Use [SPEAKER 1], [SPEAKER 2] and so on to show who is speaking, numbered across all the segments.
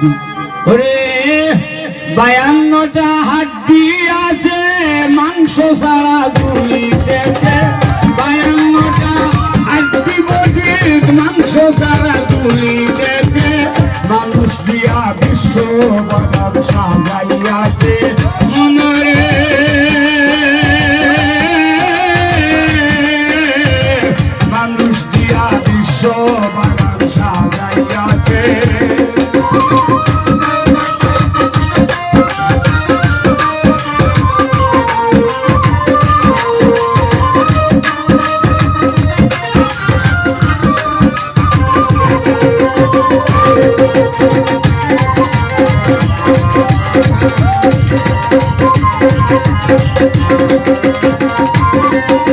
[SPEAKER 1] হাড্ডি ওরে, বায়ান্নটা হাড্ডি আছে, মাংস সারা গুলিতেছে বায়ান্নটা হাড্ডি বজির মাংস সারা গুলিতেছে মানুষ দিয়া বিশ্ব বাগান সাজাইয়াছে। মনরে মানুষ দিয়া বিশ্ব Thank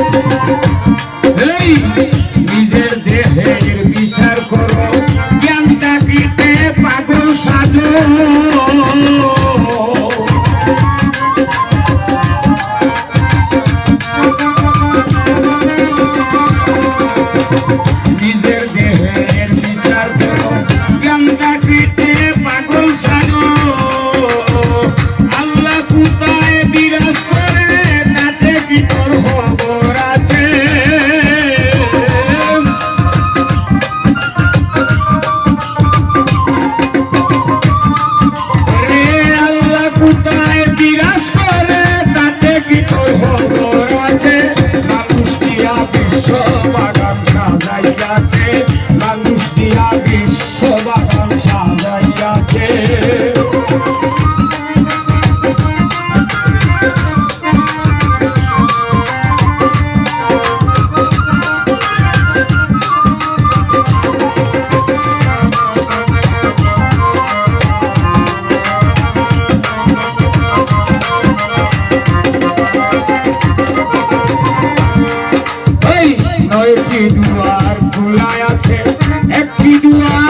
[SPEAKER 1] তাতে কি তোর খবর আছে মানুষ দিয়া বিশ্ব বাগান সাজাইয়াছে। খোলা আছে একটি দুয়ার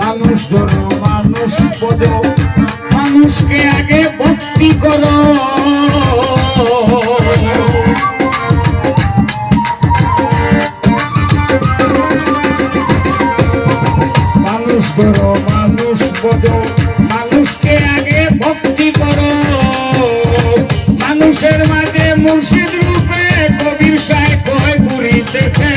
[SPEAKER 1] মানুষ মানুষকে আগে ভক্তি করো। ধরো মানুষ পদ মানুষকে আগে ভক্তি করো। মানুষের মাঝে মুর্শিদ রূপে কবির সাহেব কয় ঘুরিতেছে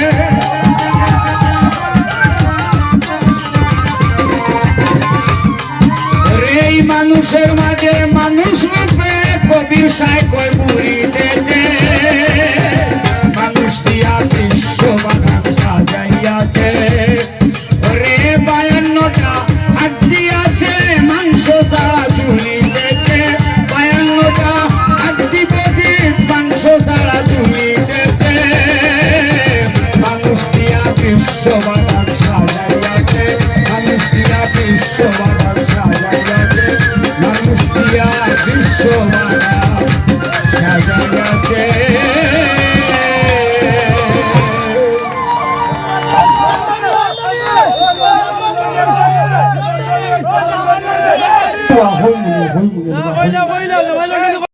[SPEAKER 1] মানুষের মাঝে মানুষ রূপে কবির সাই কয় বুড়িতেছে বাগান সাজাইয়াছে মানুষ দিয়া বিশ্ব বাগান সাজাইয়াছে মানুষ দিয়া বিশ্ব বাগান সাজাইয়াছে
[SPEAKER 2] বইলা বইলা বইলা